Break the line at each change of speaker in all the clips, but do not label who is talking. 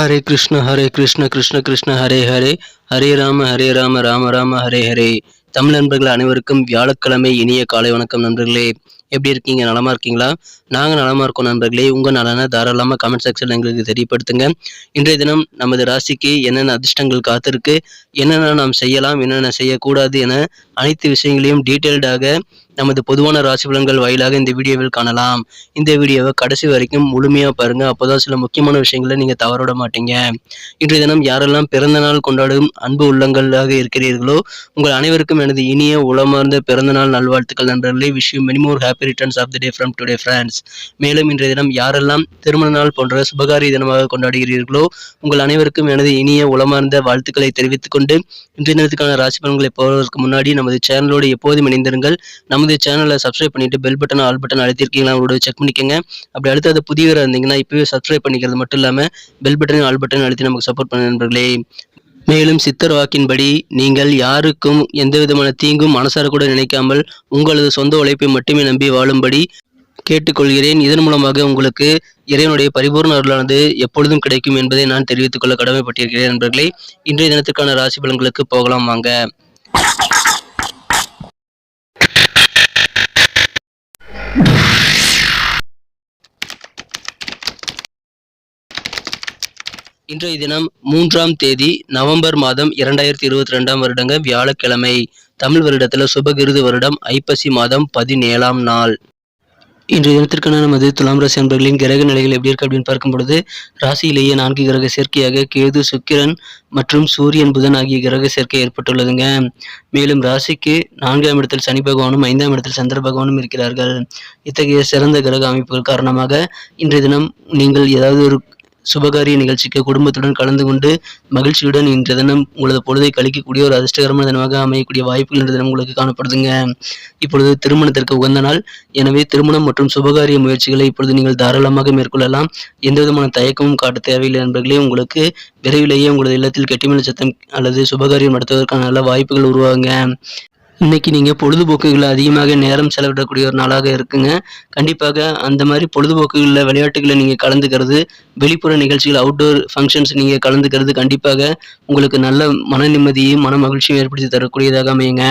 ஹரே கிருஷ்ண ஹரே கிருஷ்ண கிருஷ்ண கிருஷ்ண ஹரே ஹரே. ஹரே ராம ஹரே ராம ராம ராம ஹரே ஹரே. தமிழ் நண்பர்கள் அனைவருக்கும் வியாழக்கிழமை இனிய காலை வணக்கம் நண்பர்களே. எப்படி இருக்கீங்க? நலமா இருக்கீங்களா? நாங்கள் நலமா இருக்கோம் நண்பர்களே. உங்கள் நலனை தாராளமாக கமெண்ட் செக்ஷன் எங்களுக்கு தெரியப்படுத்துங்க. இன்றைய தினம் நமது ராசிக்கு என்னென்ன அதிர்ஷ்டங்கள் காத்திருக்கு? என்னென்ன நாம் செய்யலாம்? என்னென்ன செய்யக்கூடாது என அனைத்து விஷயங்களையும் டீட்டெயில்டாக நமது பொதுவான ராசி பலன்கள் வாயிலாக இந்த வீடியோவில் காணலாம். இந்த வீடியோவை கடைசி வரைக்கும் முழுமையாக பாருங்க. அப்போதான் சில முக்கியமான விஷயங்களை நீங்க தவறவிட மாட்டீங்க. இன்றைய தினம் யாரெல்லாம் பிறந்த நாள் கொண்டாடும் அன்பு உள்ளங்களாக இருக்கிறீர்களோ உங்கள் அனைவருக்கும் எனது இனிய உளமார்ந்த பிறந்த நாள் நல்வாழ்த்துக்கள் நண்பர்களே. விஷயம் you many more happy returns of the day from today friends மேலும் இன்றைய தினம் யாரெல்லாம் திருமண நாள் போன்ற சுபகாரிய தினமாக கொண்டாடுகிறீர்களோ உங்கள் அனைவருக்கும் எனது இனிய உளமார்ந்த வாழ்த்துக்களை தெரிவித்துக் கொண்டு இன்றைய தினத்துக்கான ராசி பலன்களை போவதற்கு முன்னாடி நமது சேனலோடு எப்போதும் இணைந்திருங்கள். நமது சேனலை சப்ஸ்கிரைப் பண்ணிட்டு பெல் பட்டன் ஆல் பட்டன் அழுத்திருக்கீங்களா? அவங்களோட செக் பண்ணிக்கோங்க. அப்படி அடுத்து அது புதியவராக இருந்தீங்கன்னா இப்பவே சப்ஸ்கிரைப் பண்ணிக்கிறது மட்டும் இல்லாமல் பெல் பட்டன் ஆல் பட்டன் அழுத்தி நமக்கு சப்போர்ட் பண்ண நண்பர்களே. மேலும் சித்தர் வாக்கின்படி நீங்கள் யாருக்கும் எந்த விதமான தீங்கும் மனசார கூட நினைக்காமல் உங்களது சொந்த உழைப்பை மட்டுமே நம்பி வாழும்படி கேட்டுக்கொள்கிறேன். இதன் மூலமாக உங்களுக்கு இறைவனுடைய பரிபூர்ண அருளானது எப்பொழுதும் கிடைக்கும் என்பதை நான் தெரிவித்துக் கொள்ள கடமைப்பட்டிருக்கிறேன் நண்பர்களே. இன்றைய தினத்துக்கான ராசி பலன்களுக்கு போகலாம் வாங்க. இன்றைய தினம் மூன்றாம் தேதி நவம்பர் மாதம் இரண்டாயிரத்தி இருபத்தி ரெண்டாம் வருடங்க வியாழக்கிழமை. தமிழ் வருடத்தில் சுபகிருது வருடம் ஐப்பசி மாதம் பதினேழாம் நாள். இன்றைய தினத்திற்கான நமது துலாம் ராசி அன்பர்களின் கிரக நிலைகள் எப்படி இருக்கு அப்படின்னு பார்க்கும் பொழுது ராசியிலேயே நான்கு கிரக சேர்க்கையாக கேது சுக்கிரன் மற்றும் சூரியன் புதன் ஆகிய கிரக சேர்க்கை ஏற்பட்டுள்ளதுங்க. மேலும் ராசிக்கு நான்காம் இடத்தில் சனி பகவானும் ஐந்தாம் இடத்தில் சந்திர பகவானும் இருக்கிறார்கள். இத்தகைய சிறந்த கிரக அமைப்புகள் காரணமாக இன்றைய தினம் நீங்கள் ஏதாவது ஒரு சுபகாரிய நிகழ்ச்சிக்கு குடும்பத்துடன் கலந்து கொண்டு மகிழ்ச்சியுடன் இன்றைய தினம் உங்களது பொழுதை கழிக்கக்கூடிய ஒரு அதிர்ஷ்டகரமான தினமாக அமையக்கூடிய வாய்ப்புகள் இன்றைய தினம் உங்களுக்கு காணப்படுதுங்க. இப்பொழுது திருமணத்திற்கு உகந்த நாள். எனவே திருமணம் மற்றும் சுபகாரிய முயற்சிகளை இப்பொழுது நீங்கள் தாராளமாக மேற்கொள்ளலாம். எந்த விதமான தயக்கமும் காட்ட தேவையில்லை என்பர்களே உங்களுக்கு விரைவிலேயே உங்களது இல்லத்தில் கெட்டிமலை சத்தம் அல்லது சுபகாரியம் நடத்துவதற்கான நல்ல வாய்ப்புகள் உருவாகுங்க. இன்னைக்கு நீங்கள் பொழுதுபோக்குகளில் அதிகமாக நேரம் செலவிடக்கூடிய ஒரு நாளாக இருக்குங்க. கண்டிப்பாக அந்த மாதிரி பொழுதுபோக்குகளில் விளையாட்டுகளை நீங்கள் கலந்துக்கிறது வெளிப்புற நிகழ்ச்சிகள் அவுட்டோர் ஃபங்க்ஷன்ஸ் நீங்கள் கலந்துக்கிறது கண்டிப்பாக உங்களுக்கு நல்ல மன நிம்மதியும் மன மகிழ்ச்சியும் ஏற்படுத்தி தரக்கூடியதாக அமையுங்க.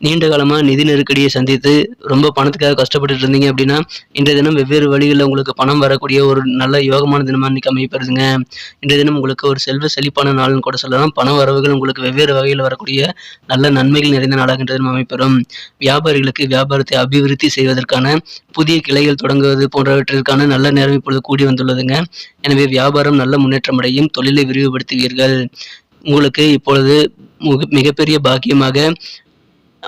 நீண்ட காலமாக நிதி நெருக்கடியை சந்தித்து ரொம்ப பணத்துக்காக கஷ்டப்பட்டுட்டு இருந்தீங்க அப்படின்னா இன்றைய தினம் வெவ்வேறு வழிகளில் உங்களுக்கு பணம் வரக்கூடிய ஒரு நல்ல யோகமான தினமாக இன்றைக்கி அமையப்படுதுங்க இன்றைய தினம் உங்களுக்கு ஒரு செல்வ செழிப்பான நாள்னு கூட சொல்லலாம். பண வரவுகள் உங்களுக்கு வெவ்வேறு வகையில் வரக்கூடிய நல்ல நன்மைகள் நிறைந்த நாளாக இன்றைய தினம் அமைப்பெறும் வியாபாரிகளுக்கு வியாபாரத்தை அபிவிருத்தி செய்வதற்கான புதிய கிளைகள் தொடங்குவது போன்றவற்றிற்கான நல்ல நேரம் இப்பொழுது கூடி வந்துள்ளதுங்க. எனவே வியாபாரம் நல்ல முன்னேற்றம் அடையும். தொழிலை விரிவுபடுத்துவீர்கள். உங்களுக்கு இப்பொழுது மிகப்பெரிய பாக்கியமாக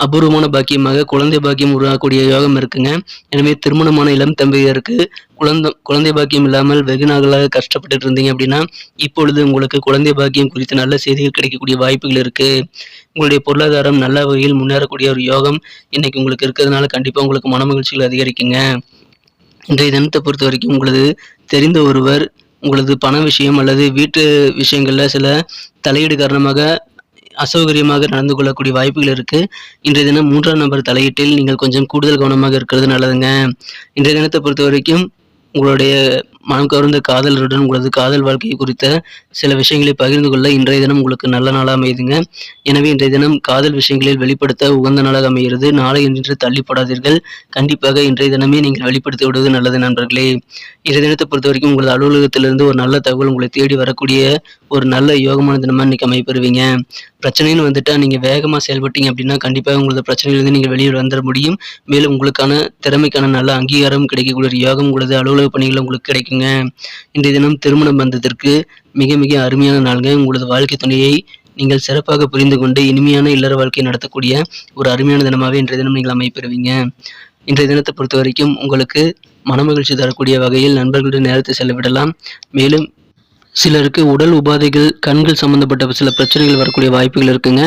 அபூர்வமான பாக்கியமாக குழந்தை பாக்கியம் உருவாகக்கூடிய யோகம் இருக்குங்க. எனவே திருமணமான இளம் தம்பியருக்கு குழந்தை குழந்தை பாக்கியம் இல்லாமல் வெகு நாளாக கஷ்டப்பட்டுட்டு இருந்தீங்க அப்படின்னா இப்பொழுது உங்களுக்கு குழந்தை பாக்கியம் குறித்து நல்ல செய்திகள் கிடைக்கக்கூடிய வாய்ப்புகள் இருக்கு. உங்களுடைய பொருளாதாரம் நல்ல வகையில் முன்னேறக்கூடிய ஒரு யோகம் இன்னைக்கு உங்களுக்கு இருக்கிறதுனால கண்டிப்பாக உங்களுக்கு மன மகிழ்ச்சிகள் அதிகரிக்குங்க. இன்றைய தினத்தை பொறுத்த வரைக்கும் உங்களது தெரிந்த ஒருவர் உங்களது பண விஷயம் அல்லது வீட்டு விஷயங்கள்ல சில தலையீடு காரணமாக அசௌகரியமாக நடந்து கொள்ளக்கூடிய வாய்ப்புகள் இருக்கு. இன்றைய தினம் மூன்றாம் நபர் தலையீட்டில் நீங்கள் கொஞ்சம் கூடுதல் கவனமாக இருக்கிறது நல்லதுங்க. இன்றைய தினத்தை பொறுத்த வரைக்கும் உங்களுடைய மனம் கவர்ந்த காதலருடன் உங்களது காதல் வாழ்க்கை குறித்த சில விஷயங்களை பகிர்ந்து கொள்ள இன்றைய தினம் உங்களுக்கு நல்ல நாளாக அமையுதுங்க. எனவே இன்றைய தினம் காதல் விஷயங்களில் வெளிப்படுத்த உகந்த நாளாக அமைகிறது. நாளை என்று தள்ளிப்படாதீர்கள். கண்டிப்பாக இன்றைய தினமே நீங்கள் வெளிப்படுத்தி விடுவது நல்லது நண்பர்களே. இன்றைய தினத்தை பொறுத்த வரைக்கும் உங்களது அலுவலகத்திலிருந்து ஒரு நல்ல தகவல் உங்களை தேடி வரக்கூடிய ஒரு நல்ல யோகமான தினமா இன்னைக்கு அமைப்பெறுவீங்க பிரச்சனைன்னு வந்துட்டா நீங்க வேகமா செயல்பட்டீங்க அப்படின்னா கண்டிப்பாக உங்களது பிரச்சனையிலிருந்து நீங்க வெளியில் வந்துட முடியும். மேலும் உங்களுக்கான திறமைக்கான நல்ல அங்கீகாரம் கிடைக்கக்கூடிய யோகம் உங்களது அலுவலக பணிகள் உங்களுக்கு கிடைக்கும் வச்சுக்கோங்க இன்றைய தினம் திருமண பந்தத்திற்கு மிக மிக அருமையான நாள்கள் உங்களது வாழ்க்கை துணையை நீங்கள் சிறப்பாக புரிந்து கொண்டு இனிமையான இல்லற வாழ்க்கை நடத்தக்கூடிய ஒரு அருமையான தினமாகவே இன்றைய தினம் நீங்கள் அமைப்பெறுவீங்க. இன்றைய தினத்தை பொறுத்த வரைக்கும் உங்களுக்கு மனமகிழ்ச்சி தரக்கூடிய வகையில் நண்பர்களுடன் நேரத்தை செலவிடலாம். மேலும் சிலருக்கு உடல் உபாதைகள் கண்கள் சம்பந்தப்பட்ட சில பிரச்சனைகள் வரக்கூடிய வாய்ப்புகள் இருக்குங்க.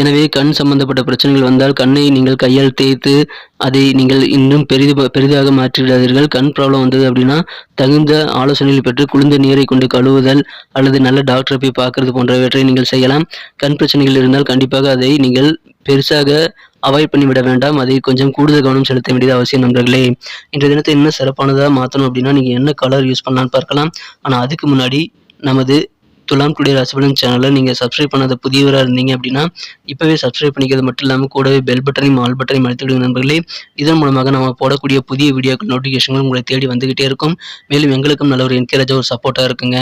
எனவே கண் சம்பந்தப்பட்ட பிரச்சனைகள் வந்தால் கண்ணை நீங்கள் கையால் தேய்த்து அதை நீங்கள் இன்னும் பெரிது பெரிதாக மாற்றிவிடாதீர்கள். கண் ப்ராப்ளம் வந்தது அப்படின்னா தகுந்த ஆலோசனையில் பெற்று குளிர்ந்த நீரை கொண்டு கழுவுதல் அல்லது நல்ல டாக்டரை போய் பார்க்கறது போன்றவற்றை நீங்கள் செய்யலாம். கண் பிரச்சனைகள் இருந்தால் கண்டிப்பாக அதை நீங்கள் பெருசாக அவாய்ட் பண்ணிவிட வேண்டாம். அதை கொஞ்சம் கூடுதல் கவனம் செலுத்த வேண்டியது அவசியம் நண்பர்களே. இன்றைய தினத்தை இன்னும் சிறப்பானதாக மாற்றணும் அப்படின்னா நீங்கள் என்ன கலர் யூஸ் பண்ணலான்னு பார்க்கலாம். ஆனால் அதுக்கு முன்னாடி நமது துலாம் டுடே ராசிபலன் சேனலை நீங்கள் சப்ஸ்கிரைப் பண்ணாத புதியவராக இருந்தீங்க அப்படின்னா இப்போவே சப்ஸ்கிரைப் பண்ணிக்கிறது மட்டும் இல்லாமல் கூடவே பெல் பட்டனையும் ஆல் பட்டனையும் அழுத்திவிடுங்க நண்பர்களே. இதன் மூலமாக நம்ம போடக்கூடிய புதிய வீடியோக்கள் நோட்டிஃபிகேஷன்கள் உங்களை தேடி வந்துகிட்டே இருக்கும். மேலும் எங்களுக்கும் நல்ல ஒரு என்கரேஜாக ஒரு சப்போர்ட்டாக இருக்குங்க.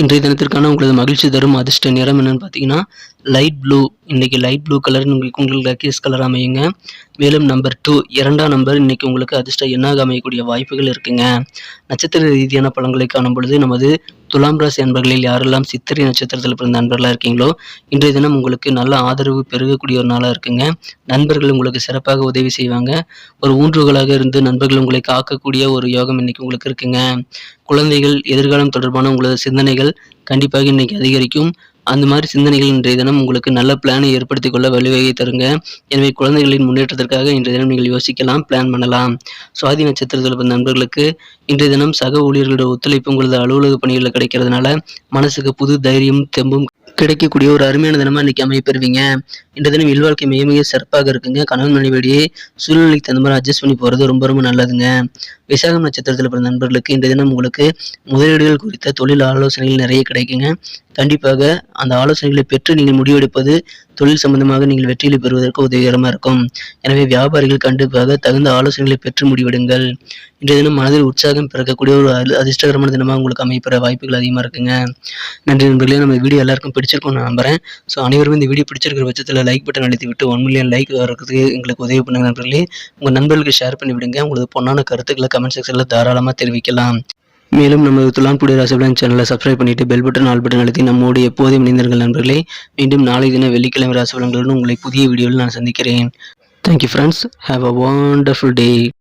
இன்றைய தினத்திற்கான உங்களது மகிழ்ச்சி தரும் அதிர்ஷ்ட நிறம் என்னன்னு பார்த்தீங்கன்னா லைட் ப்ளூ இன்றைக்கி லைட் ப்ளூ கலர் உங்களுக்கு உங்களுக்கு லக்கீஸ் கலர் அமையுங்க. மேலும் நம்பர் டூ இரண்டாம் நம்பர் இன்றைக்கி உங்களுக்கு அதிர்ஷ்ட எண்ணாக அமையக்கூடிய வாய்ப்புகள் இருக்குங்க. நட்சத்திர ரீதியான பழங்களை காணும் பொழுது நமது துலாம் ராசி அன்பர்களில் யாரெல்லாம் சித்திரை நட்சத்திரத்தில் பிறந்த நண்பர்களாக இருக்கீங்களோ இன்றைய தினம் உங்களுக்கு நல்ல ஆதரவு பெருகக்கூடிய ஒரு நாளாக இருக்குங்க. நண்பர்கள் உங்களுக்கு சிறப்பாக உதவி செய்வாங்க. ஒரு ஊன்றுகோலாக இருந்து நண்பர்கள் உங்களை காக்கக்கூடிய ஒரு யோகம் இன்னைக்கு உங்களுக்கு இருக்குங்க. குழந்தைகள் எதிர்காலம் தொடர்பான உங்களது சிந்தனைகள் கண்டிப்பாக இன்னைக்கு அதிகரிக்கும். அந்த மாதிரி சிந்தனைகள் இன்றைய தினம் உங்களுக்கு நல்ல பிளானை ஏற்படுத்திக் கொள்ள வழிவகை தருங்க. எனவே குழந்தைகளின் முன்னேற்றத்திற்காக இன்றைய தினம் நீங்கள் யோசிக்கலாம் பிளான் பண்ணலாம். சுவாதி நட்சத்திரத்தில் பிறந்த நண்பர்களுக்கு இன்றைய தினம் சக ஊழியர்களோட ஒத்துழைப்பு உங்களது அலுவலக பணிகளில் கிடைக்கிறதுனால மனசுக்கு புது தைரியம் தெம்பும் கிடைக்கக்கூடிய ஒரு அருமையான தினமா இன்னைக்கு அமைய பெறுவீங்க இன்றைய தினம் இல்வாழ்க்கை மிக மிக சிறப்பாக இருக்குங்க. கணவன் மனைவிடையே சூழ்நிலைக்கு தகுந்த மாதிரி அட்ஜஸ்ட் பண்ணி போகிறது ரொம்ப ரொம்ப நல்லதுங்க. விசாகம் நட்சத்திரத்தில் பிறந்த நண்பர்களுக்கு இன்றைய தினம் உங்களுக்கு முதலீடுகள் குறித்த தொழில் ஆலோசனைகள் நிறைய கிடைக்குங்க. கண்டிப்பாக அந்த ஆலோசனைகளை பெற்று நீங்கள் முடிவெடுப்பது தொழில் சம்பந்தமாக நீங்கள் வெற்றிகளை பெறுவதற்கு உதவிகரமாக இருக்கும். எனவே வியாபாரிகள் கண்டிப்பாக தகுந்த ஆலோசனைகளை பெற்று முடிவெடுங்கள். இன்றைய தினம் மனதில் உற்சாகம் பிறக்கக்கூடிய ஒரு அதி- அதிர்ஷ்டகரமான தினமாக உங்களுக்கு அமைப்பெற வாய்ப்புகள் அதிகமாக இருக்குங்க. நன்றி நண்பர்களே நம்ம வீடியோ எல்லாருக்கும் பிடிச்சிருக்கும்னு நான் நம்புறேன். ஸோ அனைவரும் இந்த வீடியோ பிடிச்சிருக்கிற பட்சத்தில் லைக் பட்டன் அழுத்தி விட்டு ஒன் மில்லியன் லைக் வரதுக்கு எங்களுக்கு உதவி பண்ணுங்க நண்பர்களே. உங்கள் நண்பர்களுக்கு ஷேர் பண்ணி விடுங்க உங்களுக்கு பொண்ணான கருத்துக்களை கமெண்ட் செக்ஷனில் தாராளமாக தெரிவிக்கலாம். மேலும் நமது துலாம் டுடே ராசிபலன் சேனலை சப்ஸ்கிரைப் பண்ணிட்டு பெல் பட்டன் ஆல் பட்டன் அழுத்தி நம்மோடு எப்போதும் இணைந்தீர்கள் நண்பர்களே. மீண்டும் நாளை தின வெள்ளிக்கிழமை ராசிபலன்களுடன் உங்களை புதிய வீடியோவில் நான் சந்திக்கிறேன். Thank you friends have a wonderful day